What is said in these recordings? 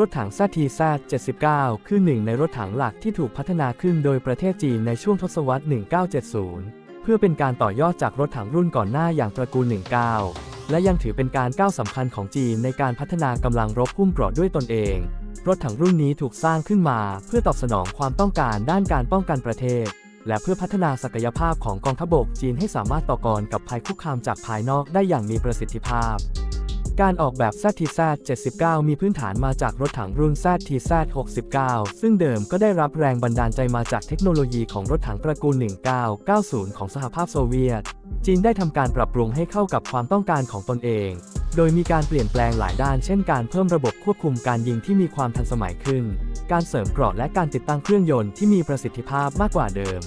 รถถัง ZTZ 79 คือหนึ่งในรถถังหลักที่ถูกพัฒนาขึ้นโดยประเทศจีนในช่วงทศวรรษ 1970 เพื่อเป็นการต่อยอดจากรถถังรุ่นก่อนหน้าอย่างตระกูล 19 และยังถือเป็นการก้าวสำคัญของจีนในการพัฒนากำลังรบพุ่มเกราะด้วยตนเอง รถถังรุ่นนี้ถูกสร้างขึ้นมาเพื่อตอบสนองความต้องการด้านการป้องกันประเทศ และเพื่อพัฒนาศักยภาพของกองทัพบกจีนให้สามารถต่อกรกับภัยคุกคามจากภายนอกได้อย่างมีประสิทธิภาพ การออกแบบ ZTZ 79 มีพื้นฐานมาจากรถถังรุ่น ZTZ 69 ซึ่งเดิมก็ได้รับแรงบันดาลใจมาจากเทคโนโลยีของรถถังตระกูล 1990 ของสหภาพโซเวียต จีนได้ทำการปรับปรุงให้เข้ากับความต้องการของตนเอง โดยมีการเปลี่ยนแปลงหลายด้าน เช่นการเพิ่มระบบควบคุมการยิงที่มีความทันสมัยขึ้น การเสริมเกราะและการติดตั้งเครื่องยนต์ที่มีประสิทธิภาพมากกว่าเดิม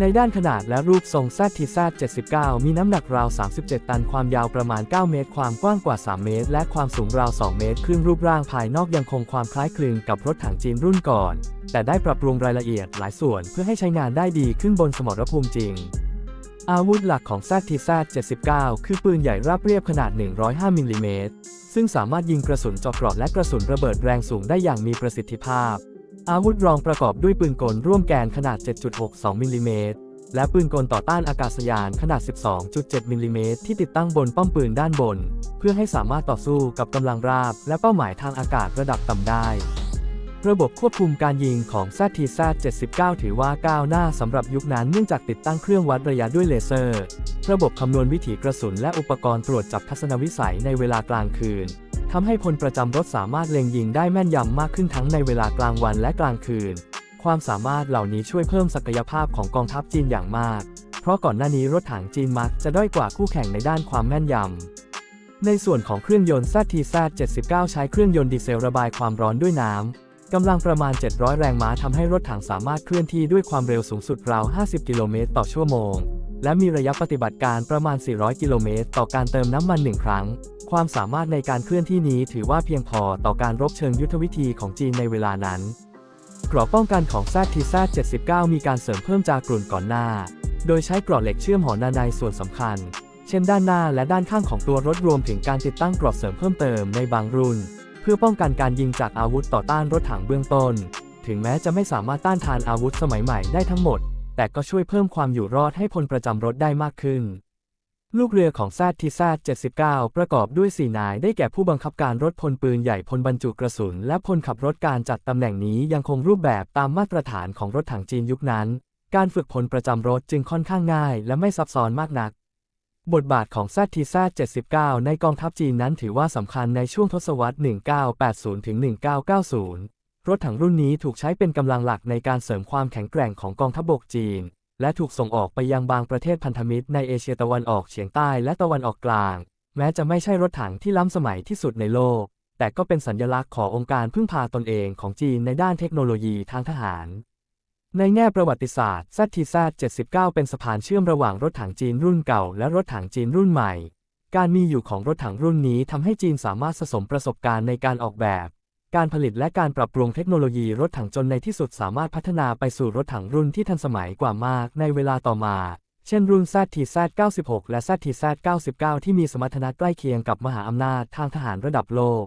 ในด้านขนาดและรูปทรง ZTZ 79 มีน้ำหนักราว 37 ตัน ความยาวประมาณ 9 เมตร ความกว้างกว่า 3 เมตร และความสูงราว 2 เมตร ครึ่งรูปร่างภายนอกยังคงความคล้ายคลึงกับรถถังจีนรุ่นก่อน แต่ได้ปรับปรุงรายละเอียดหลายส่วนเพื่อให้ใช้งานได้ดีขึ้นบนสมรภูมิจริง อาวุธหลักของ ZTZ 79 คือปืนใหญ่ราบเรียบขนาด 105 มิลลิเมตร ซึ่งสามารถยิงกระสุนเจาะเกราะและกระสุนระเบิดแรงสูงได้อย่างมีประสิทธิภาพ อาวุธรองประกอบด้วยปืนกลร่วมแกนขนาด 7.62 มิลลิเมตร และปืนกลต่อต้านอากาศยานขนาด 12.7 มิลลิเมตรที่ติดตั้งบนป้อมปืนด้านบน เพื่อให้สามารถต่อสู้กับกำลังราบ และเป้าหมายทางอากาศระดับต่ำได้ ระบบควบคุมการยิงของ ZTZ 79 ถือว่าก้าวหน้าสำหรับยุคนั้นเนื่องจากติดตั้งเครื่องวัดระยะด้วยเลเซอร์ ระบบคำนวณวิถีกระสุนและอุปกรณ์ตรวจจับทัศนวิสัยในเวลากลางคืน ทำให้พลประจำรถสามารถเล็งยิงได้แม่นยำมากขึ้นทั้งในเวลากลางวันและกลางคืน ความสามารถเหล่านี้ช่วยเพิ่มศักยภาพของกองทัพจีนอย่างมาก เพราะก่อนหน้านี้รถถังจีนมักจะด้อยกว่าคู่แข่งในด้านความแม่นยำ ในส่วนของเครื่องยนต์ ZTZ 79 ใช้เครื่องยนต์ดีเซลระบายความร้อนด้วยน้ำ กำลังประมาณ 700 แรงม้าทำให้รถถังสามารถเคลื่อนที่ด้วยความเร็วสูงสุดราว 50 กิโลเมตรต่อชั่วโมง และมีระยะปฏิบัติการประมาณ 400 กิโลเมตร ต่อการเติมน้ำมันหนึ่งครั้ง ความสามารถในการเคลื่อนที่นี้ถือว่าเพียงพอต่อการรบเชิงยุทธวิธีของจีนในเวลานั้นกราะป้องกันของ ZTZ 79มีการเสริมเพิ่มจากกลุ่นก่อนหน้า โดยใช้กราะเหล็กเชื่อมหอนาในส่วนสำคัญ เช่นด้านหน้าและด้านข้างของตัวรถรวมถึงการติดตั้งกราะเสริมเพิ่มเติมในบางรุ่น เพื่อป้องกันการยิงจากอาวุธต่อต้านรถถังเบื้องต้น ถึงแม้จะไม่สามารถต้านทานอาวุธสมัยใหม่ได้ทั้งหมด แต่ก็ช่วยเพิ่มความอยู่รอดให้พลประจำรถได้มากขึ้น ลูกเรือของ ZTZ 79 ประกอบด้วย 4 นายได้แก่ผู้บังคับการรถพลปืนใหญ่พลบรรจุกระสุน และพลขับรถการจัดตำแหน่งนี้ยังคงรูปแบบตามมาตรฐานของรถถังจีนยุคนั้น การฝึกพลประจำรถจึงค่อนข้างง่าย และไม่ซับซ้อนมากนัก บทบาทของ ZTZ 79 ในกองทัพจีนนั้นถือว่าสำคัญในช่วงทศวรรษ 1980ถึง1990 รถถังรุ่นนี้ถูกใช้เป็นกำลังหลักในการเสริมความแข็งแกร่งของกองทัพบกจีน และถูกส่งออกไปยังบางประเทศพันธมิตรในเอเชียตะวันออกเฉียงใต้และตะวันออกกลาง แม้จะไม่ใช่รถถังที่ล้ำสมัยที่สุดในโลก แต่ก็เป็นสัญลักษณ์ขององค์การพึ่งพาตนเองของจีนในด้านเทคโนโลยีทางทหาร ในแง่ประวัติศาสตร์ ZTZ 79 เป็นสะพานเชื่อมระหว่างรถถังจีนรุ่นเก่า และรถถังจีนรุ่นใหม่ การมีอยู่ของรถถังรุ่นนี้ทำให้จีนสามารถสะสมประสบการณ์ในการออกแบบ การผลิตและการปรับปรุงเทคโนโลยีรถถังจนในที่สุดสามารถพัฒนาไปสู่รถถังรุ่นที่ทันสมัยกว่ามากในเวลาต่อมา เช่นรุ่น ZTZ 96 และ ZTZ 99 ที่มีสมรรถนะใกล้เคียงกับมหาอำนาจทางทหารระดับโลก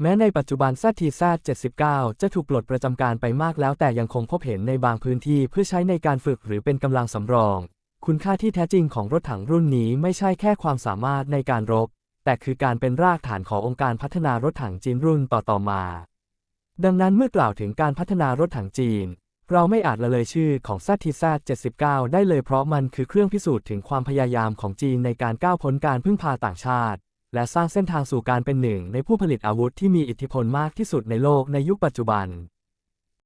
แม้ในปัจจุบัน ZTZ 79 จะถูกปลดประจำการไปมากแล้วแต่ยังคงพบเห็นในบางพื้นที่เพื่อใช้ในการฝึกหรือเป็นกำลังสำรอง คุณค่าที่แท้จริงของรถถังรุ่นนี้ไม่ใช่แค่ความสามารถในการรบ แต่คือการเป็นรากฐานขององค์การพัฒนารถถังจีนรุ่นต่อๆมา ดังนั้นเมื่อกล่าวถึงการพัฒนารถถังจีน เราไม่อาจละเลยชื่อของ ZTZ 79 ได้เลยเพราะมันคือเครื่องพิสูจน์ถึงความพยายามของจีนในการก้าวพ้นการพึ่งพาต่างชาติ และสร้างเส้นทางสู่การเป็นหนึ่งในผู้ผลิตอาวุธที่มีอิทธิพลมากที่สุดในโลกในยุคปัจจุบัน